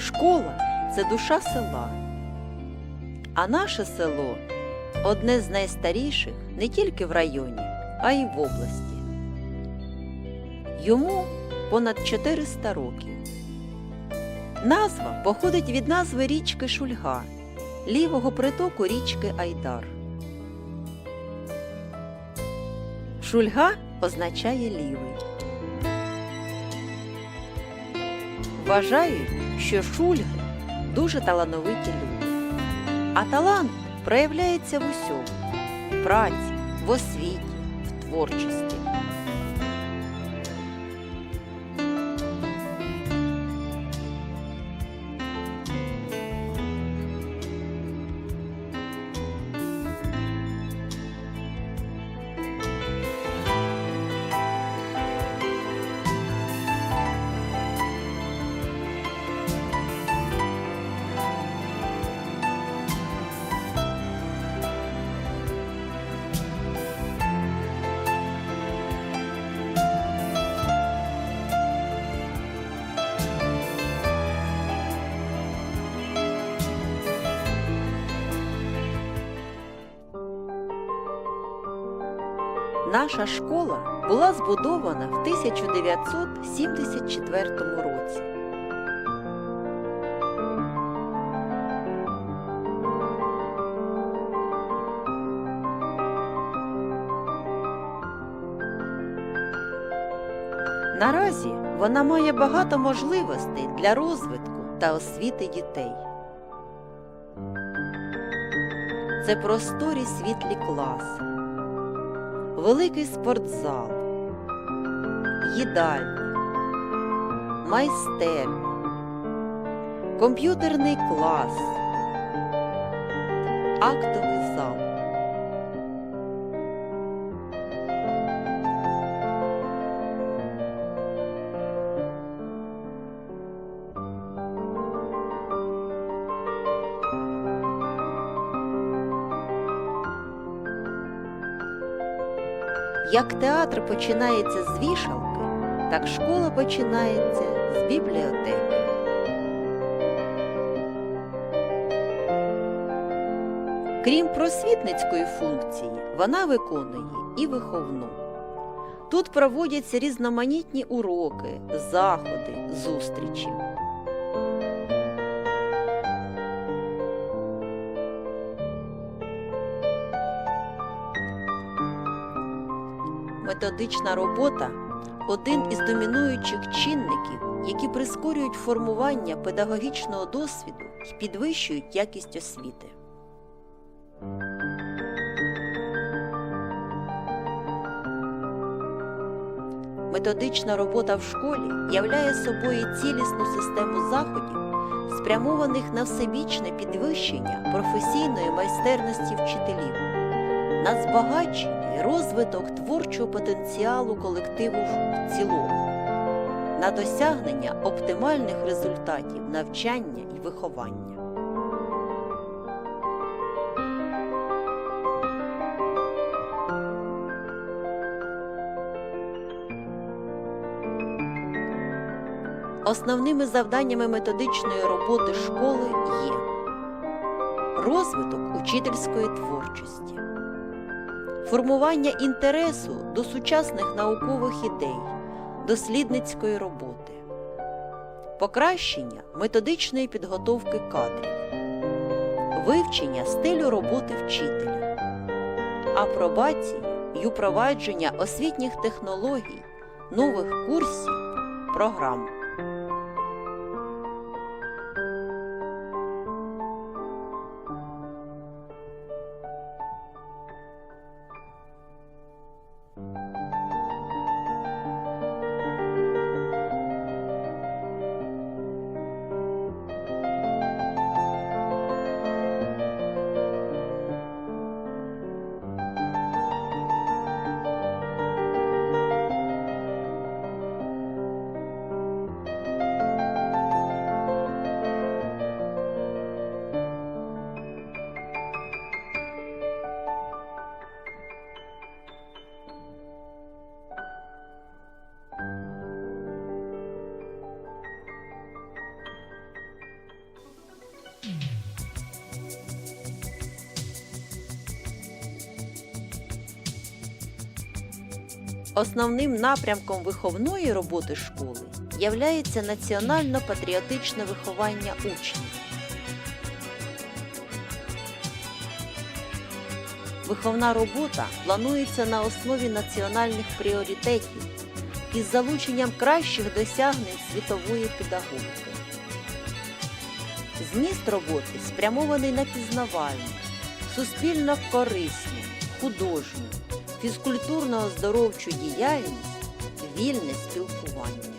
Школа це душа села. А наше село одне з найстаріших не тільки в районі, а й в області. Йому понад 400 років. Назва походить від назви річки Шульга, лівого притоку річки Айдар. Шульга означає лівий. Вважають, що шульги дуже талановиті люди. А талант проявляється в усьому в праці, в освіті, в творчості. Наша школа була збудована в 1974 році. Наразі вона має багато можливостей для розвитку та освіти дітей. Це просторі світлі класи, великий спортзал, їдальня, майстерня, комп'ютерний клас, актовий зал. Як театр починається з вішалки, так школа починається з бібліотеки. Крім просвітницької функції, вона виконує і виховну. Тут проводяться різноманітні уроки, заходи, зустрічі. Методична робота один із домінуючих чинників, які прискорюють формування педагогічного досвіду і підвищують якість освіти. Методична робота в школі являє собою цілісну систему заходів, спрямованих на всебічне підвищення професійної майстерності вчителів, на збагачення і розвиток творчого потенціалу колективу в цілому, на досягнення оптимальних результатів навчання і виховання. Основними завданнями методичної роботи школи є розвиток учительської творчості, формування інтересу до сучасних наукових ідей, дослідницької роботи, покращення методичної підготовки кадрів, вивчення стилю роботи вчителя, апробації й упровадження освітніх технологій, нових курсів, програм. Основним напрямком виховної роботи школи являється національно-патріотичне виховання учнів. Виховна робота планується на основі національних пріоритетів із залученням кращих досягнень світової педагогіки. Зміст роботи спрямований на пізнавальну, суспільно корисну, художню, фізкультурно-оздоровчу діяльність, вільне спілкування.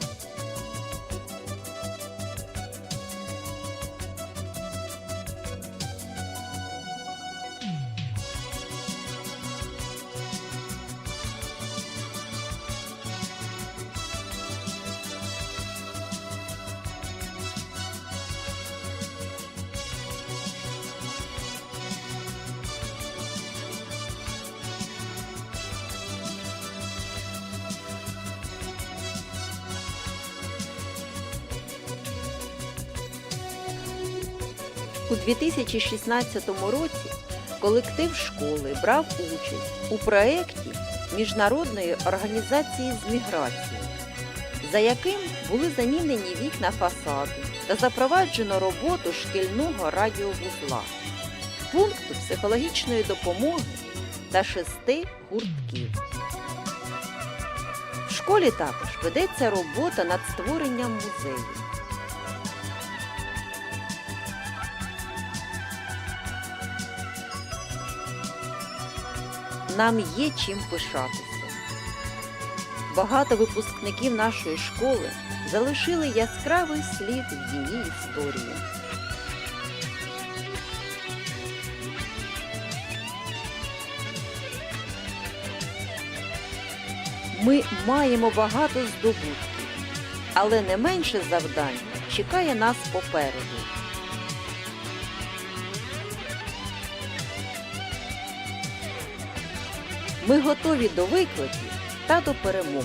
У 2016 році колектив школи брав участь у проєкті Міжнародної організації з міграції, за яким були замінені вікна фасаду та запроваджено роботу шкільного радіовузла, пункту психологічної допомоги та шести гуртків. В школі також ведеться робота над створенням музею. Нам є чим пишатися. Багато випускників нашої школи залишили яскравий слід в її історії. Ми маємо багато здобутків, але не менше завдань чекає нас попереду. Ми готові до викликів та до перемог.